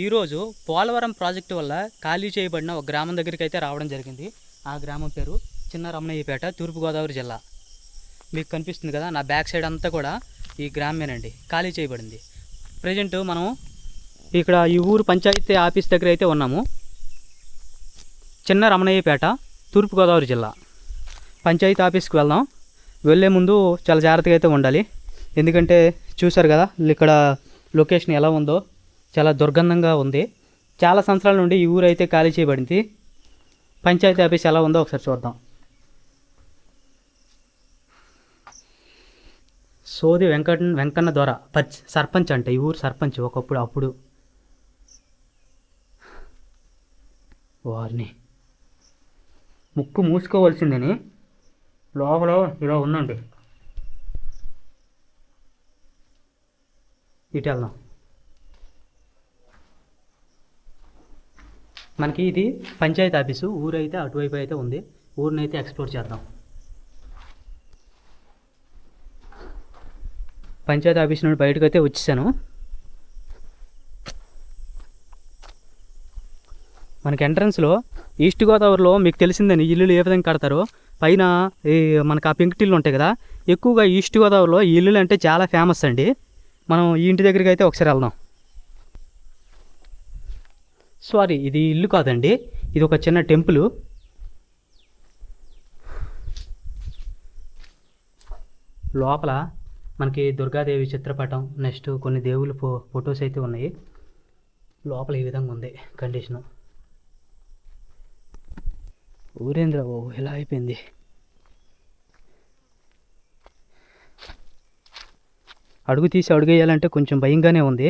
ఈరోజు పోలవరం ప్రాజెక్టు వల్ల ఖాళీ చేయబడిన ఒక గ్రామం దగ్గరికి అయితే రావడం జరిగింది. ఆ గ్రామం పేరు చిన్న రమణయ్యపేట తూర్పుగోదావరి జిల్లా. మీకు కనిపిస్తుంది కదా నా బ్యాక్ సైడ్ అంతా కూడా ఈ గ్రామేనండి ఖాళీ చేయబడింది. ప్రజెంట్ మనం ఇక్కడ ఈ ఊరు పంచాయతీ ఆఫీస్ దగ్గర అయితే ఉన్నాము. చిన్న రమణయ్యపేట తూర్పుగోదావరి జిల్లా. పంచాయతీ ఆఫీస్కి వెళ్దాం. వెళ్ళే ముందు చాలా జాగ్రత్తగా అయితే ఉండాలి. ఎందుకంటే చూసారు కదా ఇక్కడ లొకేషన్ ఎలా ఉందో. చాలా దుర్గంధంగా ఉంది. చాలా సంవత్సరాల నుండి ఈ ఊరు అయితే ఖాళీ చేయబడింది. పంచాయతీ ఆఫీస్ ఎలా ఉందో ఒకసారి చూద్దాం. సోది వెంకట వెంకన్న ద్వారా పచ్ సర్పంచ్ అంట ఈ ఊరు సర్పంచ్ ఒకప్పుడు అప్పుడు. వారిని ముక్కు మూసుకోవలసిందని లోపల ఇలా ఉందండి. ఇటు వెళ్దాం. మనకి ఇది పంచాయతీ ఆఫీసు. ఊరైతే అటువైపు అయితే ఉంది. ఊరినైతే ఎక్స్ప్లోర్ చేద్దాం. పంచాయతీ ఆఫీస్ నుండి బయటకు అయితే వచ్చేసాను. మనకి ఎంట్రన్స్లో ఈస్ట్ గోదావరిలో మీకు తెలిసిందని ఇల్లులు ఏ విధంగా కడతారో. పైన ఈ మనకు ఆ పెంకుటిల్లు ఉంటాయి కదా ఎక్కువగా ఈస్ట్ గోదావరిలో ఈ ఇల్లులు అంటే చాలా ఫేమస్ అండి. మనం ఈ ఇంటి దగ్గరికి అయితే ఒకసారి వెళ్దాం. సారీ ఇది ఇల్లు కాదండి. ఇది ఒక చిన్న టెంపుల్. లోపల మనకి దుర్గాదేవి చిత్రపటం నెక్స్ట్ కొన్ని దేవుళ్ళ ఫో ఫొటోస్ అయితే ఉన్నాయి. లోపల ఈ విధంగా ఉంది కండిషను. ఊరేంద్ర బాబు ఇలా అయిపోయింది. అడుగు తీసి అడుగేయాలంటే కొంచెం భయంగానే ఉంది.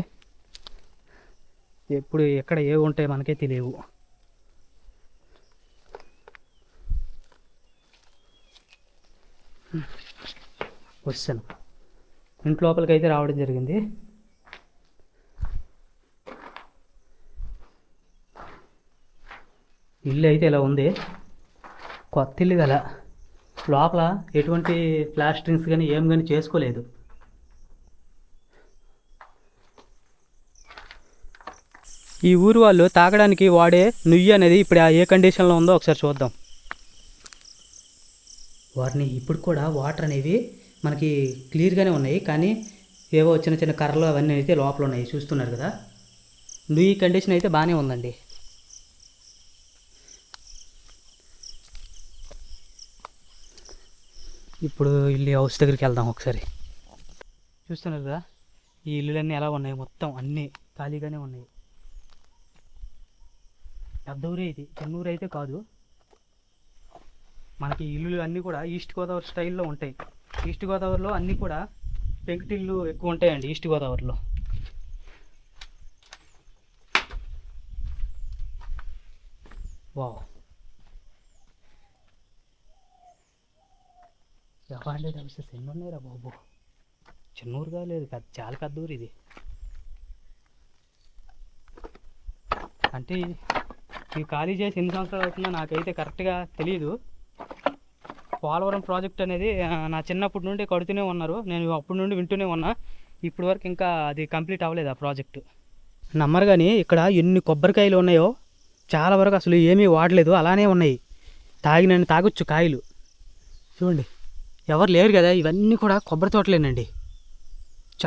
ఎప్పుడు ఎక్కడ ఏవి ఉంటాయి మనకే తెలియవు. వస్తాను ఇంటి లోపలికి అయితే రావడం జరిగింది. ఇల్లు అయితే ఇలా ఉంది. కొత్త ఇల్లు గల. లోపల ఎటువంటి ప్లాస్టరింగ్స్ కానీ ఏం కానీ చేసుకోలేదు. ఈ ఊరు వాళ్ళు తాగడానికి వాడే నుయ్యి అనేది ఇప్పుడు ఆ ఏ కండిషన్లో ఉందో ఒకసారి చూద్దాం. వారిని ఇప్పుడు కూడా వాటర్ అనేవి మనకి క్లియర్గానే ఉన్నాయి కానీ ఏవో చిన్న చిన్న కర్రలు అవన్నీ అయితే లోపల ఉన్నాయి చూస్తున్నారు కదా. నుయ్యి కండిషన్ అయితే బాగానే ఉందండి. ఇప్పుడు ఇల్లు హౌస్ దగ్గరికి వెళ్దాం ఒకసారి. చూస్తున్నారు కదా ఈ ఇల్లులన్నీ ఎలా ఉన్నాయి? మొత్తం అన్నీ ఖాళీగానే ఉన్నాయి. పెద్ద ఊరే ఇది. చిన్న ఊరు అయితే కాదు. మనకి ఇల్లులు అన్నీ కూడా ఈస్ట్ గోదావరి స్టైల్లో ఉంటాయి. ఈస్ట్ గోదావరిలో అన్నీ కూడా పెంకుటిల్లు ఎక్కువ ఉంటాయండి ఈస్ట్ గోదావరిలో వావ్. ఎవరి హౌసెస్ ఎన్ని ఉన్నాయిరా బాబు? చిన్న ఊరుగా లేదు పెద్ద చాలా పెద్ద ఊరు ఇది. అంటే ఈ ఖాళీ చేసి ఎన్ని సంవత్సరాలు అవుతుందో నాకైతే కరెక్ట్గా తెలియదు పోలవరం ప్రాజెక్ట్ అనేది నా చిన్నప్పటి నుండి కడుతూనే ఉన్నారు. నేను అప్పటి నుండి వింటూనే ఉన్నా. ఇప్పటి వరకు ఇంకా అది కంప్లీట్ అవ్వలేదు ఆ ప్రాజెక్టు. నమ్మరు కానీ ఇక్కడ ఎన్ని కొబ్బరికాయలు ఉన్నాయో చాలా వరకు అసలు ఏమీ వాడలేదు. అలానే ఉన్నాయి. తాగినని తాగొచ్చు కాయలు. చూడండి ఎవరు లేరు కదా ఇవన్నీ కూడా కొబ్బరి తోటలేనండి.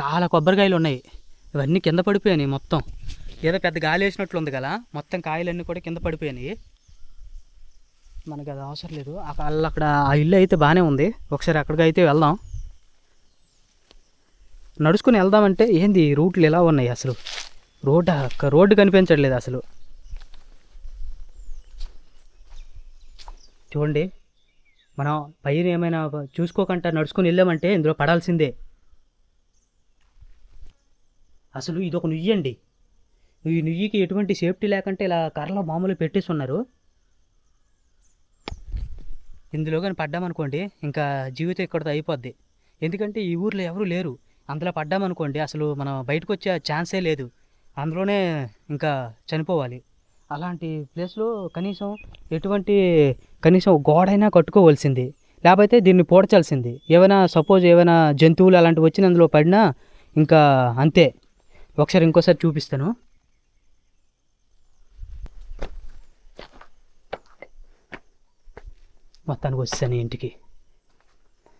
చాలా కొబ్బరికాయలు ఉన్నాయి. ఇవన్నీ కింద పడిపోయాయి మొత్తం. ఏదో పెద్ద గాలి వేసినట్లు ఉంది కదా మొత్తం కాయలన్నీ కూడా కింద పడిపోయినాయి. మనకి అది అవసరం లేదు. అక్కడ వాళ్ళు అక్కడ ఆ ఇల్లు అయితే బాగానే ఉంది. ఒకసారి అక్కడికి అయితే వెళ్దాం. నడుచుకుని వెళ్దామంటే ఏంది రూట్లు ఎలా ఉన్నాయి అసలు? రోడ్డు రోడ్డు కనిపించట్లేదు అసలు. చూడండి మనం పైన ఏమైనా చూసుకోకుండా నడుచుకుని వెళ్ళామంటే ఇందులో పడాల్సిందే. అసలు ఇది ఒక నుయ్యండి. ఈ నుయ్యికి ఎటువంటి సేఫ్టీ లేకుంటే ఇలా కర్రలో మామూలు పెట్టేసి ఉన్నారు ఇందులో కానీ పడ్డామనుకోండి ఇంకా జీవితం ఇక్కడితో అయిపోద్ది. ఎందుకంటే ఈ ఊర్లో ఎవరు లేరు. అందులో పడ్డామనుకోండి అసలు మనం బయటకు వచ్చే ఛాన్సే లేదు. అందులోనే ఇంకా చనిపోవాలి. అలాంటి ప్లేస్లో కనీసం ఎటువంటి కనీసం గోడైనా కట్టుకోవాల్సింది. లేకపోతే దీన్ని పోడ్చాల్సింది. ఏమైనా సపోజ్ ఏమైనా జంతువులు అలాంటివి వచ్చిన అందులో పడినా ఇంకా అంతే. ఒకసారి ఇంకోసారి చూపిస్తాను. మొత్తానికి వచ్చాను ఇంటికి.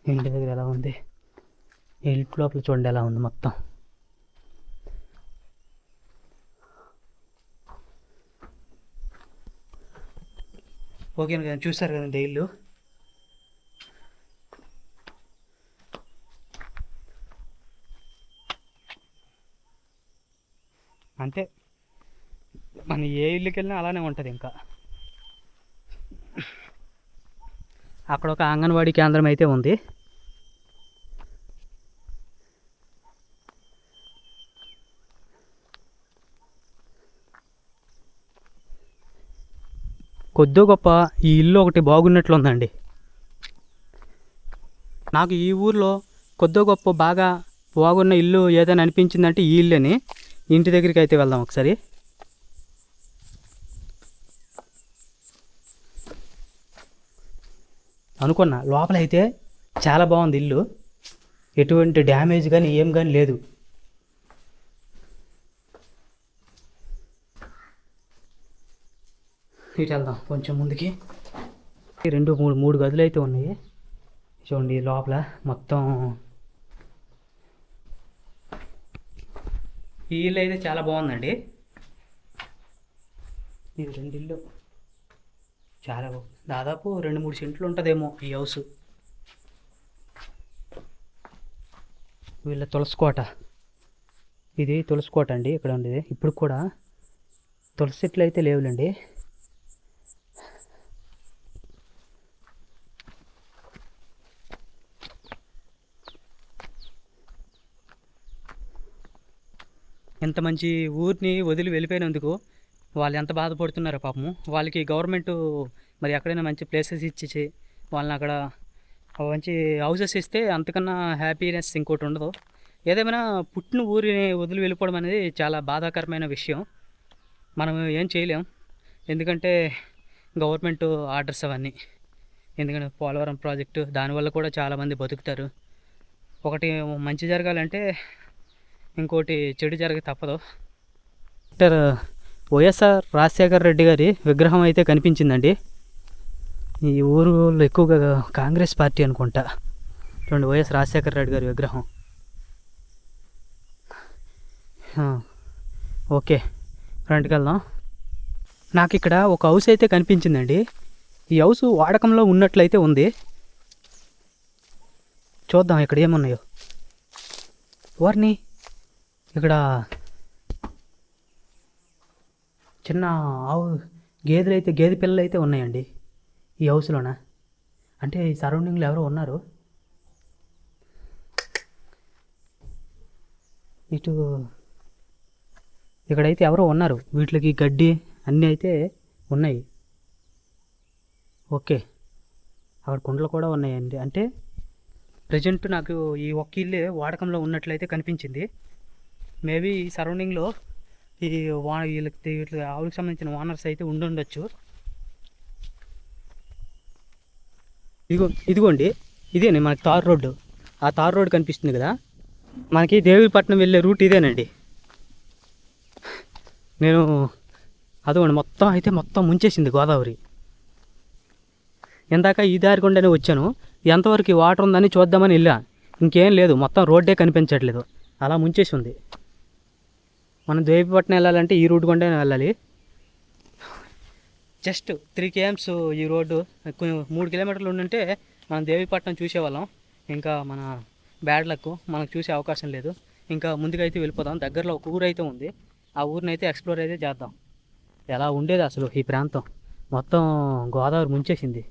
ఇంటి దగ్గర ఎలా ఉంది? ఇంటి లోపల చూడండి ఎలా ఉంది మొత్తం. ఓకే కదా చూస్తారు కదండి ఇల్లు అంతే మన ఏ ఇల్లుకి వెళ్ళినా అలానే ఉంటుంది ఇంకా. అక్కడ ఒక అంగన్వాడీ కేంద్రం అయితే ఉంది. కొద్దో గొప్ప ఈ ఇల్లు ఒకటి బాగున్నట్లుందండి. నాకు ఈ ఊర్లో కొద్దో గొప్ప బాగా బాగున్న ఇల్లు ఏదైనా అనిపించిందంటే ఈ ఇల్లుని. ఇంటి దగ్గరికి అయితే వెళ్దాం ఒకసారి. అనుకున్నా. లోపల అయితే చాలా బాగుంది ఇల్లు. ఎటువంటి డ్యామేజ్ కానీ ఏం కానీ లేదు. ఇటు వెళ్దాం కొంచెం ముందుకి. ఈ రెండు మూడు మూడు గదులు అయితే ఉన్నాయి. చూడండి లోపల మొత్తం. ఈ ఇల్లు అయితే చాలా బాగుందండి. ఇది రెండు ఇల్లు. చాలా దాదాపు రెండు మూడు సెంట్లు ఉంటుందేమో ఈ హౌస్. వీళ్ళ తులసికోట ఇది తులసికోట అండి ఇక్కడ ఉండేది. ఇప్పుడు కూడా తులసి చెట్లు అయితే లేవులండి. ఇంత మంచి ఊరిని వదిలి వెళ్ళిపోయినందుకు వాళ్ళు ఎంత బాధపడుతున్నారో పాపము. వాళ్ళకి గవర్నమెంట్ మరి ఎక్కడైనా మంచి ప్లేసెస్ ఇచ్చి వాళ్ళని అక్కడ మంచి హౌసెస్ ఇస్తే అంతకన్నా హ్యాపీనెస్ ఇంకోటి ఉండదు. ఏదేమైనా పుట్టిన ఊరిని వదిలి వెళ్ళిపోవడం అనేది చాలా బాధాకరమైన విషయం. మనం ఏం చేయలేం. ఎందుకంటే గవర్నమెంట్ ఆర్డర్స్ అవన్నీ. ఎందుకంటే పోలవరం ప్రాజెక్టు దానివల్ల కూడా చాలామంది బతుకుతారు. ఒకటి మంచి జరగాలంటే ఇంకోటి చెడు జరగ తప్పదు. డాక్టర్ వైఎస్ఆర్ రాజశేఖర రెడ్డి గారి విగ్రహం అయితే కనిపించిందండి. ఈ ఊరులో ఎక్కువగా కాంగ్రెస్ పార్టీ అనుకుంటా. చూడండి వైఎస్ రాజశేఖర రెడ్డి గారి విగ్రహం. ఓకే ఫ్రంట్కి వెళ్దాం. నాకు ఇక్కడ ఒక హౌస్ అయితే కనిపించిందండి. ఈ హౌస్ వాడకంలో ఉన్నట్లయితే ఉంది. చూద్దాం ఇక్కడ ఏమున్నాయో. వారిని ఇక్కడ చిన్న ఆవు గేదెలు అయితే గేదె పిల్లలు అయితే ఉన్నాయండి ఈ హౌస్లోన? అంటే ఈ సరౌండింగ్లో ఎవరో ఉన్నారు. ఇటు ఇక్కడైతే ఎవరో ఉన్నారు. వీటికి గడ్డి అన్నీ అయితే ఉన్నాయి. ఓకే. అక్కడ కుండలు కూడా ఉన్నాయండి. అంటే ప్రజెంట్ నాకు ఈ ఒక్క ఇల్లే వాడకంలో ఉన్నట్లయితే కనిపించింది. మేబీ ఈ సరౌండింగ్లో ఈ వా వీళ్ళకి వీళ్ళకి ఆవులకు సంబంధించిన ఓనర్స్ అయితే ఉండుండొచ్చు ఇదిగో ఇదిగోండి ఇదేనే మనకి తార్ రోడ్డు. ఆ తార్ రోడ్డు కనిపిస్తుంది కదా? మనకి దేవిపట్నం వెళ్ళే రూట్ ఇదేనండి. నేను అదిగోండి మొత్తం అయితే మొత్తం ముంచేసింది గోదావరి. ఇందాక ఈ దారి గుండానే వచ్చాను. ఎంతవరకు వాటర్ ఉందని చూద్దామని వెళ్ళా. ఇంకేం లేదు మొత్తం రోడ్డే కనిపించట్లేదు. అలా ముంచేసి ఉంది. మనం దేవీపట్నం వెళ్ళాలంటే ఈ రూట్ గుండానే వెళ్ళాలి. జస్ట్ త్రీ కేఎమ్స్ ఈ రోడ్డు మూడు కిలోమీటర్లు ఉండుంటే మనం దేవిపట్నం చూసేవాళ్ళం. ఇంకా మన బ్యాడ్ లక్ మనకు చూసే అవకాశం లేదు. ఇంకా ముందుకైతే వెళ్ళిపోదాం. దగ్గరలో ఒక ఊరు అయితే ఉంది. ఆ ఊరిని అయితే ఎక్స్ప్లోర్ అయితే చేద్దాం. ఎలా ఉండేది అసలు ఈ ప్రాంతం? మొత్తం గోదావరి ముంచేసింది.